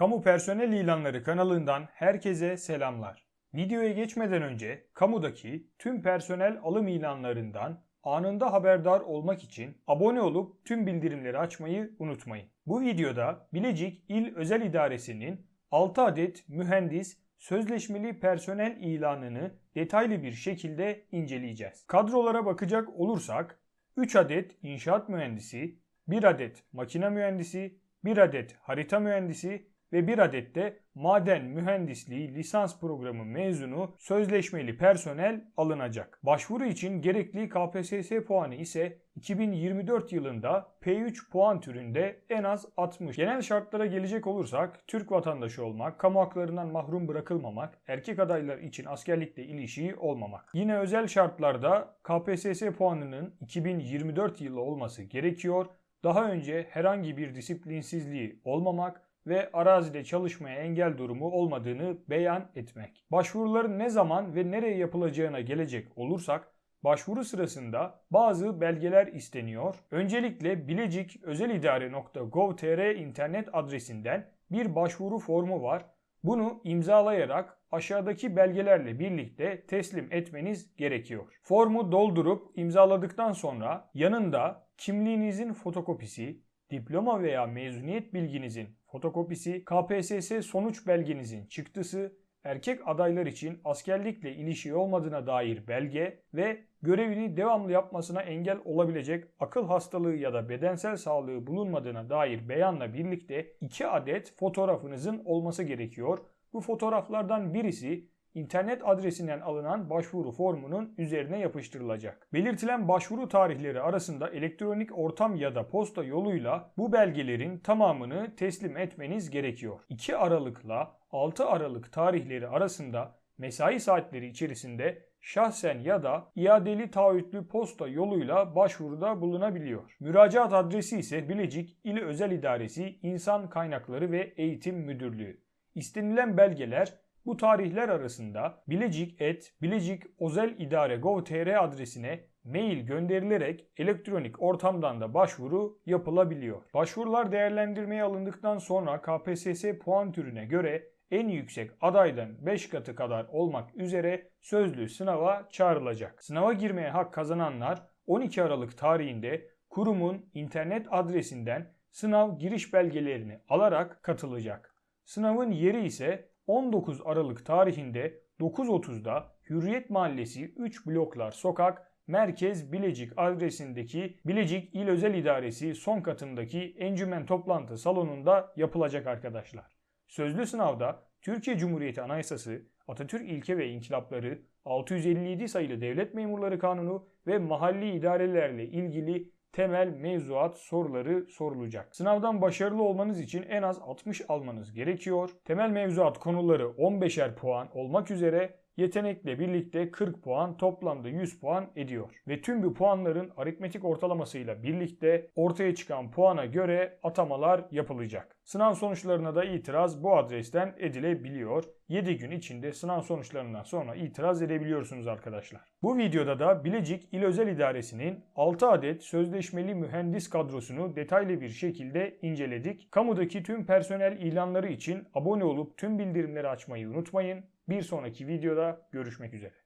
Kamu Personel İlanları kanalından herkese selamlar. Videoya geçmeden önce kamudaki tüm personel alım ilanlarından anında haberdar olmak için abone olup tüm bildirimleri açmayı unutmayın. Bu videoda Bilecik İl Özel İdaresi'nin 6 adet mühendis sözleşmeli personel ilanını detaylı bir şekilde inceleyeceğiz. Kadrolara bakacak olursak 3 adet inşaat mühendisi, 1 adet makine mühendisi, 1 adet harita mühendisi ve 1 adet de maden mühendisliği lisans programı mezunu sözleşmeli personel alınacak. Başvuru için gerekli KPSS puanı ise 2024 yılında P3 puan türünde en az 60. Genel şartlara gelecek olursak Türk vatandaşı olmak, kamu haklarından mahrum bırakılmamak, erkek adaylar için askerlikle ilişiği olmamak. Yine özel şartlarda KPSS puanının 2024 yılı olması gerekiyor. Daha önce herhangi bir disiplinsizliği olmamak ve arazide çalışmaya engel durumu olmadığını beyan etmek. Başvuruların ne zaman ve nereye yapılacağına gelecek olursak başvuru sırasında bazı belgeler isteniyor. Öncelikle bileciközelidare.gov.tr internet adresinden bir başvuru formu var. Bunu imzalayarak aşağıdaki belgelerle birlikte teslim etmeniz gerekiyor. Formu doldurup imzaladıktan sonra yanında kimliğinizin fotokopisi, diploma veya mezuniyet bilginizin fotokopisi, KPSS sonuç belgenizin çıktısı, erkek adaylar için askerlikle ilişiği olmadığına dair belge ve görevini devamlı yapmasına engel olabilecek akıl hastalığı ya da bedensel sağlığı bulunmadığına dair beyanla birlikte 2 adet fotoğrafınızın olması gerekiyor. Bu fotoğraflardan birisi internet adresinden alınan başvuru formunun üzerine yapıştırılacak. Belirtilen başvuru tarihleri arasında elektronik ortam ya da posta yoluyla bu belgelerin tamamını teslim etmeniz gerekiyor. 2 Aralık'la 6 Aralık tarihleri arasında mesai saatleri içerisinde şahsen ya da iadeli taahhütlü posta yoluyla başvuruda bulunabiliyor. Müracaat adresi ise Bilecik İl Özel İdaresi İnsan Kaynakları ve Eğitim Müdürlüğü. İstenilen belgeler bu tarihler arasında Bilecik et Bilecik Özel İdare Gov.tr adresine mail gönderilerek elektronik ortamdan da başvuru yapılabiliyor. Başvurular değerlendirmeye alındıktan sonra KPSS puan türüne göre en yüksek adaydan 5 katı kadar olmak üzere sözlü sınava çağrılacak. Sınava girmeye hak kazananlar 12 Aralık tarihinde kurumun internet adresinden sınav giriş belgelerini alarak katılacak. Sınavın yeri ise 19 Aralık tarihinde 9.30'da Hürriyet Mahallesi 3 bloklar sokak Merkez Bilecik adresindeki Bilecik İl Özel İdaresi son katındaki encümen toplantı salonunda yapılacak arkadaşlar. Sözlü sınavda Türkiye Cumhuriyeti Anayasası, Atatürk İlke ve İnkılapları, 657 sayılı Devlet Memurları Kanunu ve mahalli idarelerle ilgili temel mevzuat soruları sorulacak. Sınavdan başarılı olmanız için en az 60 almanız gerekiyor. Temel mevzuat konuları 15'er puan olmak üzere yetenekle birlikte 40 puan toplamda 100 puan ediyor. Ve tüm bu puanların aritmetik ortalamasıyla birlikte ortaya çıkan puana göre atamalar yapılacak. Sınav sonuçlarına da itiraz bu adresten edilebiliyor. 7 gün içinde sınav sonuçlarından sonra itiraz edebiliyorsunuz arkadaşlar. Bu videoda da Bilecik İl Özel İdaresi'nin 6 adet sözleşmeli mühendis kadrosunu detaylı bir şekilde inceledik. Kamudaki tüm personel ilanları için abone olup tüm bildirimleri açmayı unutmayın. Bir sonraki videoda görüşmek üzere.